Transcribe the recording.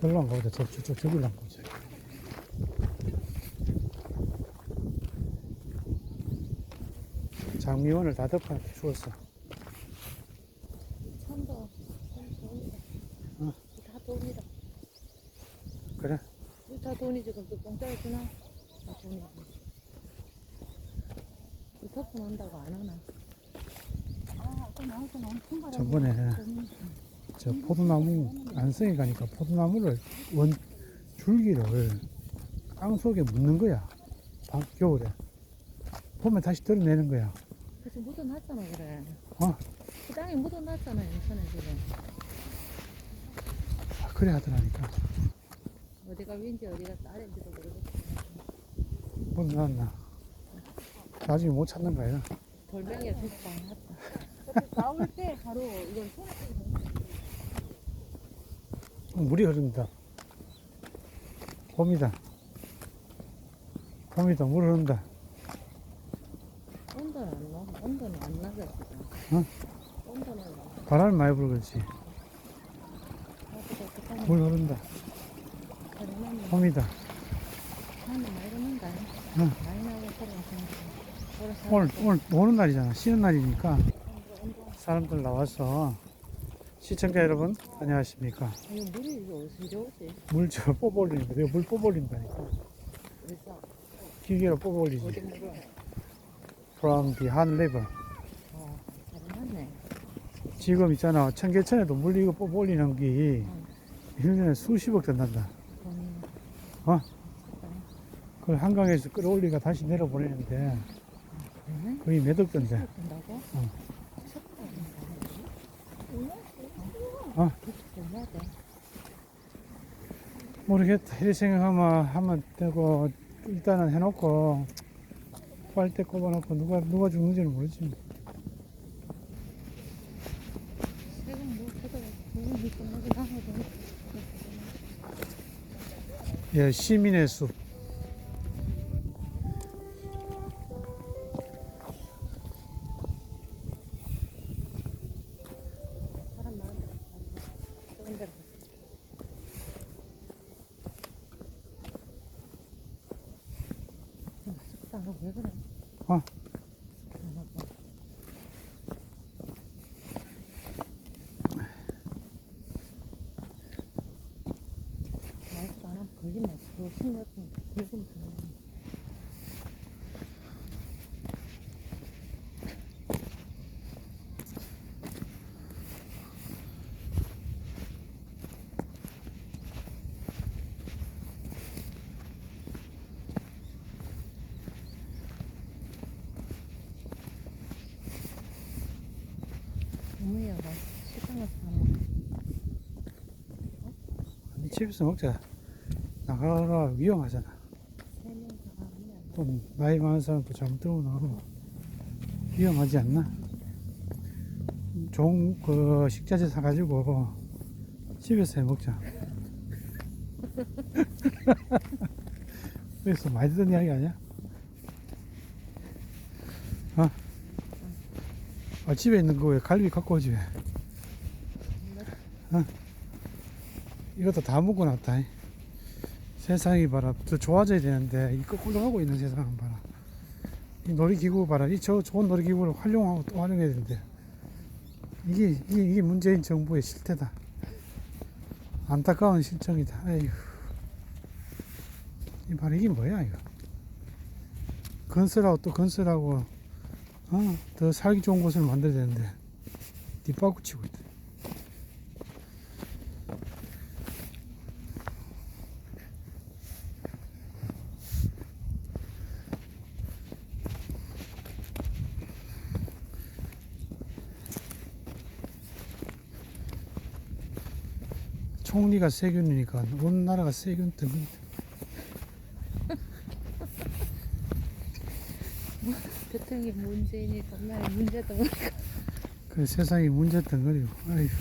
절로 안 가보자. 저, 저, 저, 저길로 안 가보자. 장미원을 다 덮어 주었어. 천도. 어. 다 돈이다. 그래? 다 돈이지 그럼 또 공짜로 주나? 다 돈이지. 이 덮어놓는다고 안 하나? 아, 아까 나올 때는 엄청 바람. 저번에 저 포도나무 안성에 가니까 포도나무를 원 줄기를 땅 속에 묻는 거야. 밤 겨울에. 봄에 다시 드러내는 거야. 그래서 묻어놨잖아 그래. 어. 그 땅에 묻어놨잖아 인천에 지금. 아, 그래 하더라니까. 어디가 윈지 어디가 딸인지도 모르겠어. 못 나왔나. 나중에 못 찾는 거야. 돌멩이가 많았다. 나올 때 바로 이걸 손에 어, 물이 흐른다. 봄이다. 봄이다. 물 흐른다. 온도는 안 나. 온도는 안 나게 지금. 응? 온도는 바람이 많이 불겠지. 나보다 어떡하냐. 물 흐른다. 봄이다. 많이? 응. 많이 오늘, 오늘 노는 날이잖아. 쉬는 날이니까 사람들 나와서 시청자 여러분 안녕하십니까. 물이 이거 어디서 이리 오지? 물저 뽑아올리는 거. 내가 물 뽑아올린다니까. 기계로 어디 뽑아올리지. 물어? From the Han River. 어, 잘. 지금 있잖아. 청계천에도 물 이거 뽑아올리는 게 1년에 수십억. 돈 어? 그걸 한강에서 끌어올리가 다시 내려보내는데 그러네? 거의 몇억 든대. 된다고? 응. 어? 어? 모르겠다. 이렇게 생각하면 하면 되고 일단은 해놓고 빨대 꼽아놓고 누가 누가 죽는지는 모르지. 예, 시민의 숲. 别个人。啊。 아니, 집에서 먹자. 나가라 위험하잖아. 또 나이 많은 사람도 잘못 들고 나가면 위험하지 않나? 좋은 그 식자재 사가지고 집에서 해 먹자. 그래서 많이 듣는 이야기 아니야? 어? 아, 집에 있는 거 왜 갈비 갖고 오지 이것도 다. 이. 세상이 봐라. 더 좋아져야 되는데, 이 거꾸로 가고 있는 세상은 봐라. 이 놀이기구 봐라. 이 저 좋은 놀이기구를 활용하고 또 활용해야 되는데. 이게, 이게, 이게 문재인 정부의 실태다. 안타까운 실정이다. 아이고. 이 바로 이게 뭐야, 이거. 건설하고 또 건설하고, 어, 더 살기 좋은 곳을 만들어야 되는데, 뒷바꾸 치고 있다. 총리가 세균이니까 온 나라가 세균 때문에. 대통령이 문재인이 정말 문제도 그 세상이 문제 덩어리고 아이고